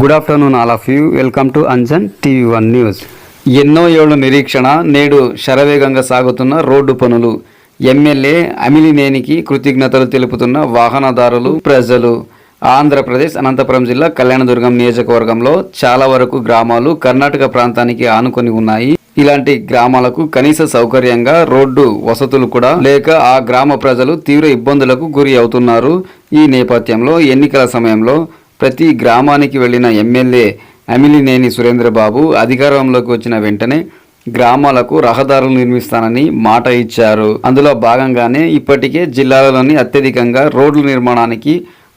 Good afternoon all of you. Welcome to Anjan TV one news. ఎన్నో ఏళ్ళు నిరీక్షణ నేడు శరవేగంగా సాగుతున్న రోడ్డు పనులు. ఎమ్మెల్యే అమిలినేనికి కృతజ్ఞతలు తెలుపుతున్న వాహనదారులు ప్రజలు. ఆంధ్రప్రదేశ్ అనంతపురం జిల్లా కళ్యాణదుర్గం నియోజకవర్గంలో చాలా వరకు గ్రామాలు కర్ణాటక ప్రాంతానికి ఆనుకొని ఉన్నాయి. ఇలాంటి గ్రామాలకు కనీస సౌకర్యంగా రోడ్డు వసతులు కూడా లేక ఆ గ్రామ ప్రజలు తీవ్ర ఇబ్బందులకు గురి అవుతున్నారు. ఈ నేపథ్యంలో ఎన్నికల సమయంలో ప్రతి గ్రామానికి వెళ్ళిన ఎమ్మెల్యే అమిలినేని సురేంద్రబాబు అధికారంలోకి వచ్చిన వెంటనే గ్రామాలకు రహదారులు నిర్మిస్తానని మాట ఇచ్చారు. అందులో భాగంగానే ఇప్పటికే జిల్లాలలోని అత్యధికంగా రోడ్ల నిర్మాణానికి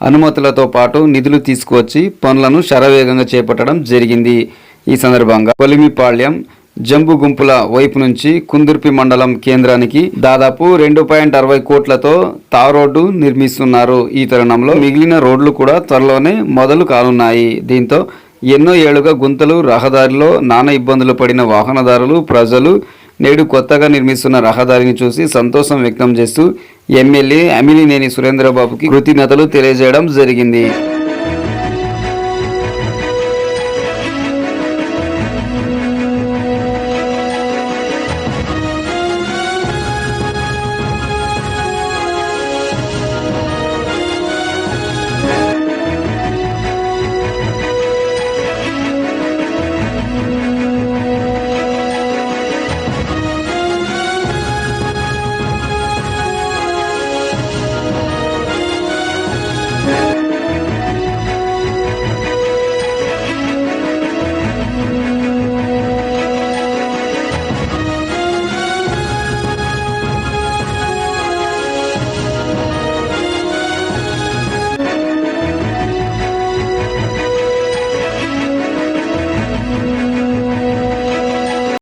అనుమతులతో పాటు నిధులు తీసుకువచ్చి పనులను శరవేగంగా చేపట్టడం జరిగింది. ఈ సందర్భంగా కొలిమిపాళ్యం జంబు గుంపుల వైపు నుంచి కుందుర్పి మండలం కేంద్రానికి దాదాపు రెండు పాయింట్ అరవై కోట్లతో తారోడ్డు నిర్మిస్తున్నారు ఈ తరుణంలో. మిగిలిన రోడ్లు కూడా త్వరలోనే మొదలు కానున్నాయి. దీంతో ఎన్నో ఏళ్ళుగా గుంతలు రహదారిలో నానా ఇబ్బందులు పడిన వాహనదారులు ప్రజలు నేడు కొత్తగా నిర్మిస్తున్న రహదారిని చూసి సంతోషం వ్యక్తం చేస్తూ ఎమ్మెల్యే అమిలినేని సురేంద్రబాబుకి కృతజ్ఞతలు తెలియజేయడం జరిగింది.